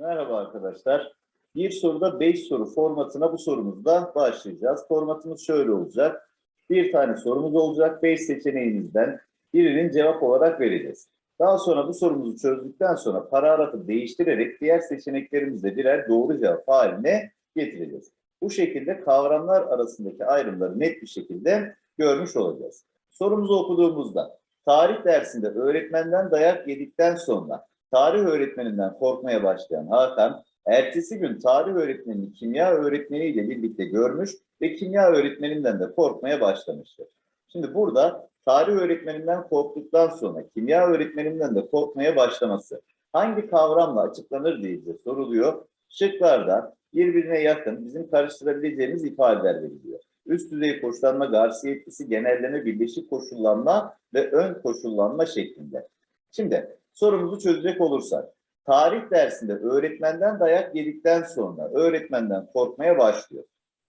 Merhaba arkadaşlar. Bir soruda 5 soru formatına bu sorumuzda başlayacağız. Formatımız şöyle olacak. Bir tane sorumuz olacak. 5 seçeneğimizden birinin cevap olarak vereceğiz. Daha sonra bu sorumuzu çözdükten sonra paragrafı değiştirerek diğer seçeneklerimizde birer doğru cevap haline getireceğiz. Bu şekilde kavramlar arasındaki ayrımları net bir şekilde görmüş olacağız. Sorumuzu okuduğumuzda tarih dersinde öğretmenden dayak yedikten sonra tarih öğretmeninden korkmaya başlayan Hakan, ertesi gün tarih öğretmenini kimya öğretmeniyle birlikte görmüş ve kimya öğretmeninden de korkmaya başlamıştır. Şimdi burada tarih öğretmeninden korktuktan sonra kimya öğretmeninden de korkmaya başlaması hangi kavramla açıklanır diye soruluyor. Şıklarda birbirine yakın bizim karıştırabileceğimiz ifadeler veriliyor. Üst düzey koşullanma, Garcia etkisi, genelleme, birleşik koşullanma ve ön koşullanma şeklinde. Şimdi sorumuzu çözecek olursak, tarih dersinde öğretmenden dayak yedikten sonra öğretmenden korkmaya başlıyor.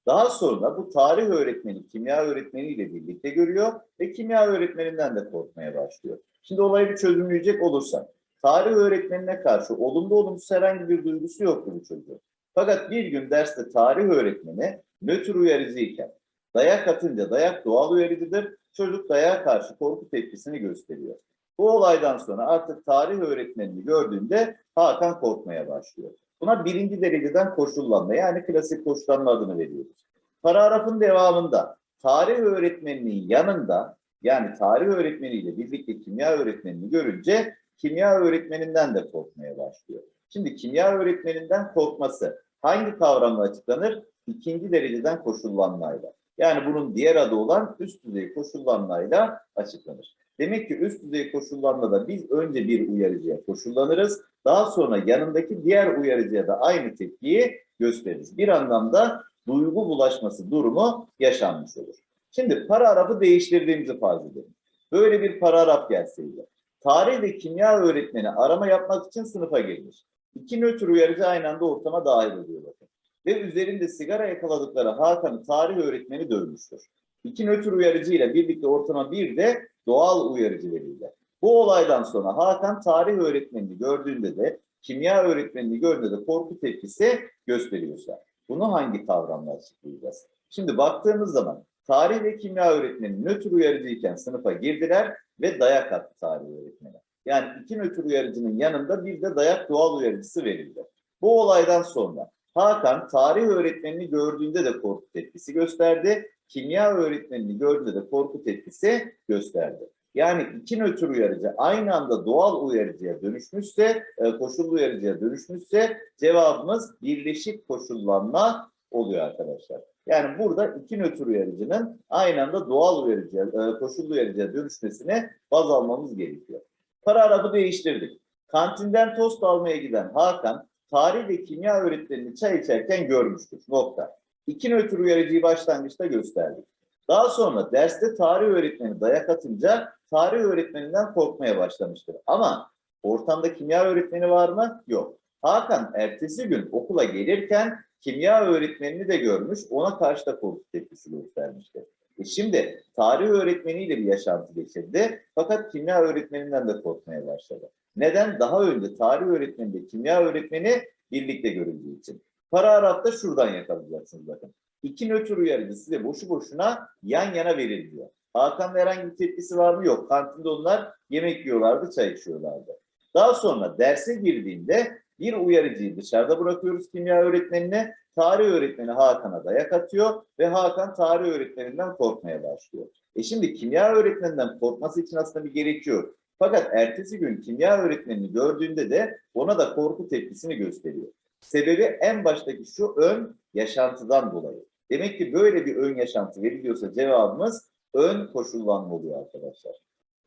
Daha sonra bu tarih öğretmeni kimya öğretmeniyle birlikte görüyor ve kimya öğretmeninden de korkmaya başlıyor. Şimdi olayı bir çözümleyecek olursak, tarih öğretmenine karşı olumlu olumsuz herhangi bir duygusu yoktu bu çocuğun. Fakat bir gün derste tarih öğretmeni nötr uyarıcıyken dayak atınca dayak doğal uyarıcıdır. Çocuk dayağa karşı korku tepkisini gösteriyor. Bu olaydan sonra artık tarih öğretmenini gördüğünde Hakan korkmaya başlıyor. Buna birinci dereceden koşullanma yani klasik koşullanma adını veriyoruz. Paragrafın devamında tarih öğretmeninin yanında yani tarih öğretmeniyle birlikte kimya öğretmenini görünce kimya öğretmeninden de korkmaya başlıyor. Şimdi kimya öğretmeninden korkması hangi kavramla açıklanır? İkinci dereceden koşullanmayla. Yani bunun diğer adı olan üst düzey koşullanmayla açıklanır. Demek ki üst düzey koşullanmada biz önce bir uyarıcıya koşullanırız. Daha sonra yanındaki diğer uyarıcıya da aynı tepkiyi gösteririz. Bir anlamda duygu bulaşması durumu yaşanmış olur. Şimdi paragrafı değiştirdiğimizi farz edelim. Böyle bir paragraf gelseydi. Tarih ve kimya öğretmeni arama yapmak için sınıfa girmiş. İki nötr uyarıcı aynı anda ortama dahil oluyor bakın. Ve üzerinde sigara yakaladıkları Hakan'ı tarih öğretmeni dövmüştür. İki nötr uyarıcı ile birlikte ortama bir de doğal uyarıcı verildi. Bu olaydan sonra Hakan tarih öğretmenini gördüğünde de kimya öğretmenini gördüğünde de korku tepkisi gösteriyorsa bunu hangi kavramla açıklayacağız? Şimdi baktığımız zaman tarih ve kimya öğretmeni nötr uyarıcıyken sınıfa girdiler ve dayak attı tarih öğretmeni. Yani iki nötr uyarıcının yanında bir de dayak doğal uyarıcısı verildi. Bu olaydan sonra Hakan tarih öğretmenini gördüğünde de korku tepkisi gösterdi. Kimya öğretmenini gördüğünde de korku tepkisi gösterdi. Yani iki nötr uyarıcı aynı anda doğal uyarıcıya dönüşmüşse, e, koşullu uyarıcıya dönüşmüşse cevabımız birleşik koşullanma oluyor arkadaşlar. Yani burada iki nötr uyarıcının aynı anda doğal uyarıcıya, e, koşullu uyarıcıya dönüşmesine baz almamız gerekiyor. Paragrafı değiştirdik. Kantinden tost almaya giden Hakan, tarih ve kimya öğretmenini çay içerken görmüştür. Nokta. İki nötr uyarıcıyı başlangıçta gösterdik. Daha sonra derste tarih öğretmeni dayak atınca tarih öğretmeninden korkmaya başlamıştır. Ama ortamda kimya öğretmeni var mı? Yok. Hakan ertesi gün okula gelirken kimya öğretmenini de görmüş, ona karşı da korku tepkisi göstermiştir. E şimdi tarih öğretmeniyle bir yaşantı geçirdi fakat kimya öğretmeninden de korkmaya başladı. Neden? Daha önce tarih öğretmeni ve kimya öğretmeni birlikte görüldüğü için. Paragrafta şuradan yakalayacaksınız bakın. İki nötr uyarıcı size boşu boşuna yan yana veriliyor. Hakan'ın herhangi bir tepkisi var mı? Yok. Kantinde onlar yemek yiyorlardı, çay içiyorlardı. Daha sonra derse girdiğinde bir uyarıcıyı dışarıda bırakıyoruz kimya öğretmenine. Tarih öğretmeni Hakan'a dayak atıyor ve Hakan tarih öğretmeninden korkmaya başlıyor. E şimdi kimya öğretmeninden korkması için aslında bir gerekiyor. Fakat ertesi gün kimya öğretmenini gördüğünde de ona da korku tepkisini gösteriyor. Sebebi en baştaki şu ön yaşantıdan dolayı. Demek ki böyle bir ön yaşantı veriliyorsa cevabımız ön koşullanma oluyor arkadaşlar.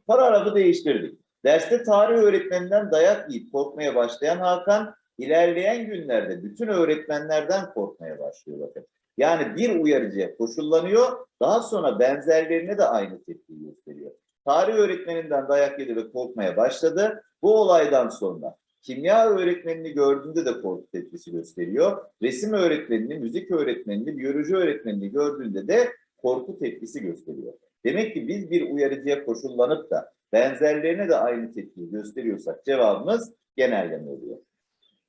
Paragrafı değiştirdik. Derste tarih öğretmeninden dayak yiyip korkmaya başlayan Hakan, ilerleyen günlerde bütün öğretmenlerden korkmaya başlıyor bakın. Yani bir uyarıcıya koşullanıyor, daha sonra benzerlerine de aynı tepkiyi gösteriyor. Tarih öğretmeninden dayak yedi ve korkmaya başladı. Bu olaydan sonra kimya öğretmenini gördüğünde de korku tepkisi gösteriyor. Resim öğretmenini, müzik öğretmenini, biyoloji öğretmenini gördüğünde de korku tepkisi gösteriyor. Demek ki biz bir uyarıcıya koşullanıp da benzerlerine de aynı tepkiyi gösteriyorsak cevabımız genelleme oluyor.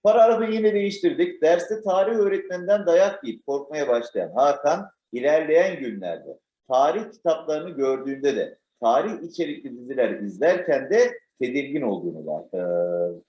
Paragrafı yine değiştirdik. Derste tarih öğretmeninden dayak yiyip korkmaya başlayan Hakan ilerleyen günlerde tarih kitaplarını gördüğünde de tarih içerikli diziler izlerken de tedirgin olduğunu da, e,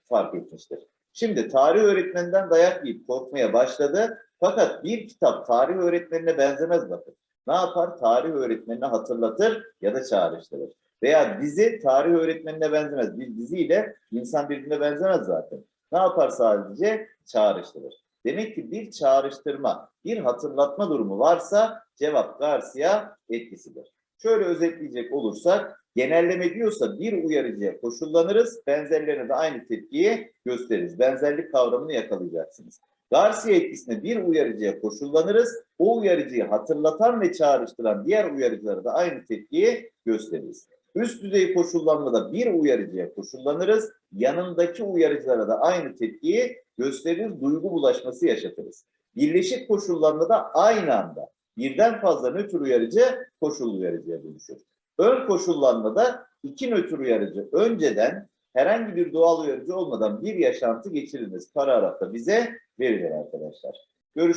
fark etmiştir. Şimdi tarih öğretmeninden dayak yiyip korkmaya başladı. Fakat bir kitap tarih öğretmenine benzemez bakın. Ne yapar? Tarih öğretmenine hatırlatır ya da çağrıştırır. Veya dizi tarih öğretmenine benzemez. Bir diziyle insan birbirine benzemez zaten. Ne yapar sadece? Çağrıştırır. Demek ki bir çağrıştırma, bir hatırlatma durumu varsa cevap Garcia etkisidir. Şöyle özetleyecek olursak, genelleme diyorsa bir uyarıcıya koşullanırız, benzerlerine de aynı tepkiyi gösteririz. Benzerlik kavramını yakalayacaksınız. Garcia etkisine bir uyarıcıya koşullanırız, o uyarıcıyı hatırlatan ve çağrıştıran diğer uyarıcılara da aynı tepkiyi gösteririz. Üst düzey koşullanmada bir uyarıcıya koşullanırız, yanındaki uyarıcılara da aynı tepkiyi gösterir, duygu bulaşması yaşatırız. Birleşik koşullanmada aynı anda birden fazla nötr uyarıcı koşul uyarıcıya dönüşür. Ön koşullanmada iki nötr uyarıcı önceden herhangi bir doğal uyarıcı olmadan bir yaşantı geçirilmesi paragrafta bize verilir arkadaşlar.